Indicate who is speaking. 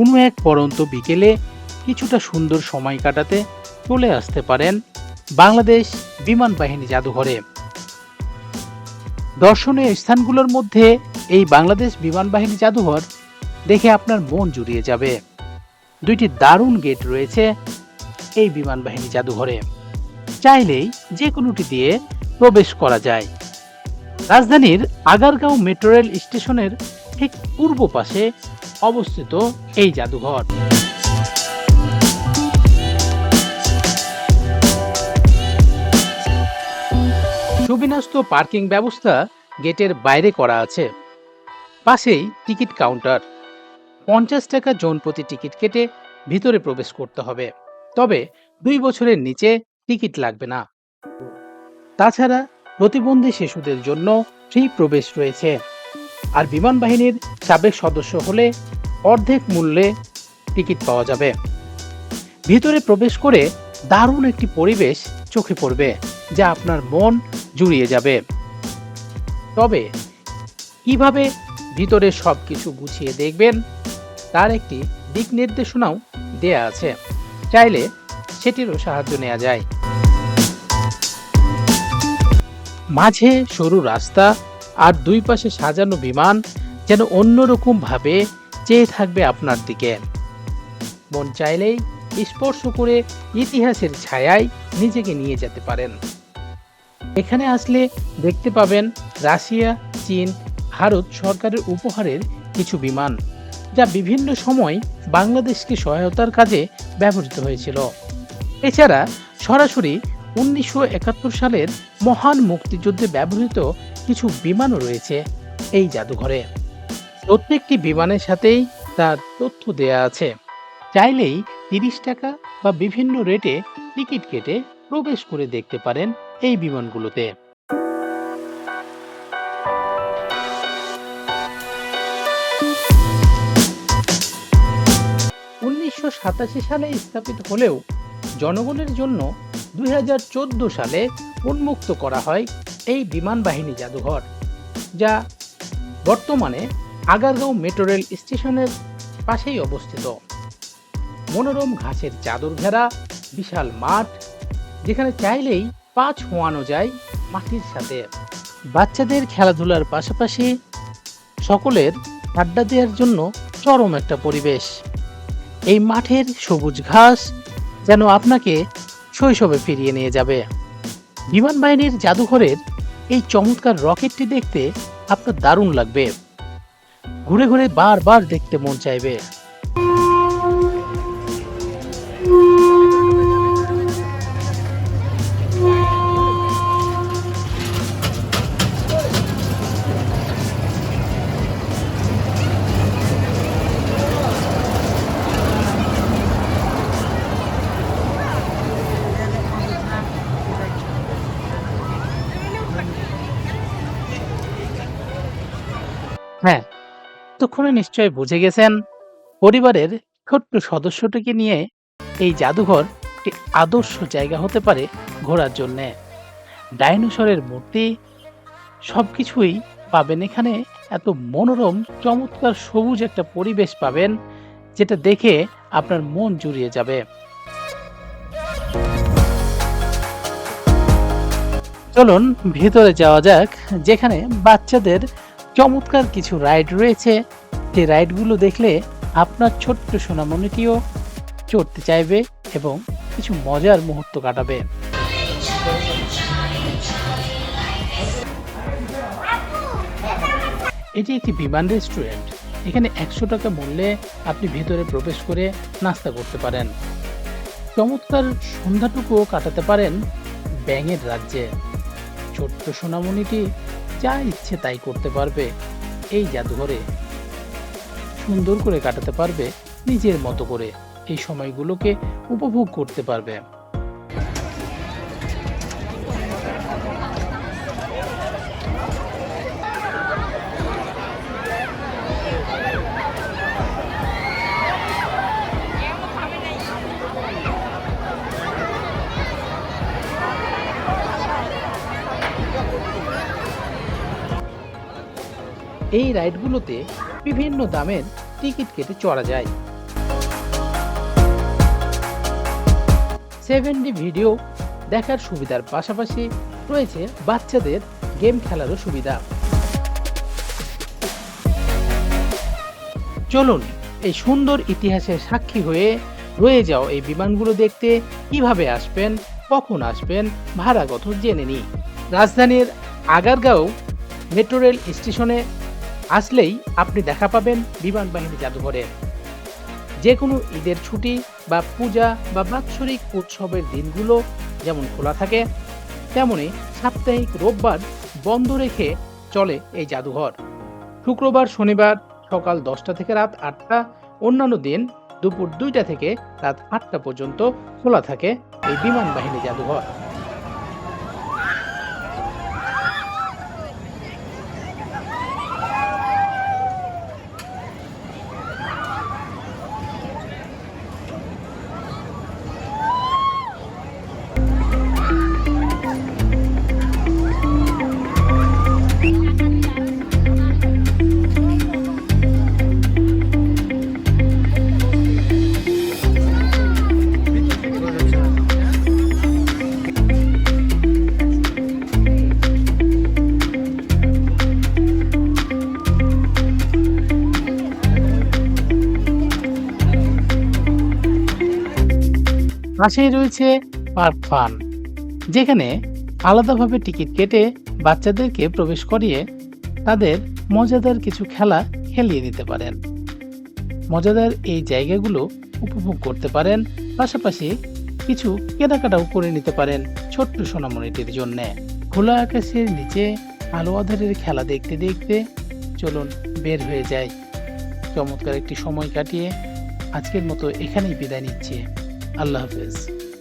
Speaker 1: এক পরন্ত বিকেলে কিছুটা সুন্দর সময় কাটাতে চলে আসতে পারেন বাংলাদেশ বিমান বাহিনী জাদুঘরে। দর্শনীয় স্থানগুলোর মধ্যে এই বাংলাদেশ বিমান বাহিনী জাদুঘর দেখে আপনার মন জুড়িয়ে যাবে। দুইটি দারুণ গেট রয়েছে এই বিমান বাহিনী জাদুঘরে। চাইলেই যে কোনোটি দিয়ে প্রবেশ করা যায়। রাজধানীর আগারগাঁও মেট্রো রেল স্টেশনের ঠিক পূর্ব পাশে অবস্থিত এই জাদুঘর। সুবিন্যস্ত পার্কিং ব্যবস্থা গেটের বাইরে করা আছে। পাশেই টিকিট কাউন্টার। পঞ্চাশ টাকা জন প্রতি টিকিট কেটে ভিতরে প্রবেশ করতে হবে। তবে দুই বছরের নিচে টিকিট লাগবে না। তাছাড়া প্রতিবন্ধী শিশুদের জন্য ফ্রি প্রবেশ রয়েছে। আর বিমান বাহিনীর সাবেক সদস্য হলে অর্ধেক মূল্যে টিকিট পাওয়া যাবে। ভিতরে প্রবেশ করে দারুণ একটি পরিবেশ চোখে পড়বে, যা আপনার মন জুড়িয়ে যাবে। তবে, কীভাবে ভিতরে সব কিছু গুছিয়ে দেখবেন, তার একটি দিক নির্দেশনাও দেয়া আছে। চাইলে সেটিরও সাহায্য নেওয়া যায়। মাঝে সরু রাস্তা আর দুই পাশে সাজানো বিমান যেন অন্যরকম ভাবে চেয়ে থাকবে আপনার দিকে। মন চাইলেই স্পর্শ করে ইতিহাসের ছায়ায় নিজেকে নিয়ে যেতে পারেন। এখানে আসলে দেখতে পাবেন রাশিয়া, চীন, ভারত সরকারের উপহারের কিছু বিমান, যা বিভিন্ন সময় বাংলাদেশকে সহায়তার কাজে ব্যবহৃত হয়েছিল। এছাড়া সরাসরি উনিশশো একাত্তর সালের মহান মুক্তিযুদ্ধে ব্যবহৃত কিছু বিমানও রয়েছে এই জাদুঘরে। প্রত্যেকটি বিমানের সাথেই তার তথ্য দেয়া আছে। চাইলেই তিরিশ টাকা বা বিভিন্ন রেটে টিকিট কেটে প্রবেশ করে দেখতে পারেন এই বিমানগুলোতে। উনিশশো সাতাশি সালে স্থাপিত হলেও জনগণের জন্য দুই হাজার চোদ্দ সালে উন্মুক্ত করা হয় এই বিমান বাহিনী জাদুঘর, যা বর্তমানে আগারগাঁও মেট্রো রেল স্টেশনের পাশেই অবস্থিত। মনোরম ঘাসের চাদর ঘেরা, বিশাল মাঠ, যেখানে চাইলেই পা ছোঁয়ানো যায় মাটির সাথে। বাচ্চাদের খেলাধুলার পাশাপাশি সকলের আড্ডা দেওয়ার জন্য চরম একটা পরিবেশ। এই মাঠের সবুজ ঘাস যেন আপনাকে শৈশবে ফিরিয়ে নিয়ে যাবে। বিমান বাহিনীর জাদুঘরের এই চমৎকার রকেটটি দেখতে আপনার দারুণ লাগবে। ঘুরে ঘুরে বারবার দেখতে মন চাইবে। ততক্ষণে নিশ্চয় বুঝে গেছেন, পরিবারের ছোট্ট সদস্যটিকে নিয়ে এই জাদুঘর একটি আদর্শ জায়গা হতে পারে ঘোরার জন্যে। ডাইনোসরের মূর্তি, সবকিছুই পাবেন এখানে। এত মনোরম, চমৎকার সবুজ একটা পরিবেশ পাবেন, যেটা দেখে আপনার মন জুড়িয়ে যাবে। চলুন, ভেতরে যাওয়া যাক, যেখানে বাচ্চাদের চমৎকার কিছু রাইড রয়েছে। যে রাইডগুলো দেখলে আপনার ছোট্ট সোনামণিটিও চড়তে চাইবে এবং কিছু মজার মুহূর্ত কাটাবে। এটি একটি বিমান রেস্টুরেন্ট। এখানে একশো টাকা মূল্যে আপনি ভেতরে প্রবেশ করে নাস্তা করতে পারেন। চমৎকার সন্ধ্যাটুকুও কাটাতে পারেন ব্যাঙের রাজ্যে। ছোট্ট সোনামণিটি যা ইচ্ছে তাই করতে পারবে। এই জাদুঘরে সুন্দর করে কাটাতে পারবে নিজের মতো করে। এই সময়গুলোকে উপভোগ করতে পারবে। এই রাইডগুলোতে বিভিন্ন দামের টিকিট কেটে চড়া যায়। সেভেন ডি ভিডিও দেখার সুবিধার পাশাপাশি রয়েছে বাচ্চাদের গেম খেলারও সুবিধা। চলুন এই সুন্দর ইতিহাসের সাক্ষী হয়ে রয়ে যাও এই বিমানগুলো দেখতে। কীভাবে আসবেন, কখন আসবেন ভাড়া কত জেনে নি রাজধানীর আগারগাঁও মেট্রো রেল স্টেশনে আসলেই আপনি দেখা পাবেন বিমান বাহিনী জাদুঘরের যে কোনো ঈদের ছুটি বা পূজা বা বাৎসরিক উৎসবের দিনগুলো যেমন খোলা থাকে, তেমনি সাপ্তাহিক রোববার বন্ধ রেখে চলে এই জাদুঘর। শুক্রবার, শনিবার সকাল দশটা থেকে রাত আটটা, অন্যান্য দিন দুপুর দুইটা থেকে রাত আটটা পর্যন্ত খোলা থাকে এই বিমান বাহিনী জাদুঘর। পাশেই রয়েছে পার্ক ফান যেখানে আলাদাভাবে টিকিট কেটে বাচ্চাদেরকে প্রবেশ করিয়ে তাদের মজাদার কিছু খেলা খেলিয়ে দিতে পারেন। মজাদার এই জায়গাগুলো উপভোগ করতে পারেন, পাশাপাশি কিছু কেনাকাটাও করে নিতে পারেন ছোট্ট সোনামণিটির জন্য। খোলা আকাশের নিচে আলো আধারের খেলা দেখতে দেখতে চলুন বের হয়ে যায় চমৎকার একটি সময় কাটিয়ে আজকের মতো এখানেই বিদায় নিচ্ছি। আল্লাহ হাফেজ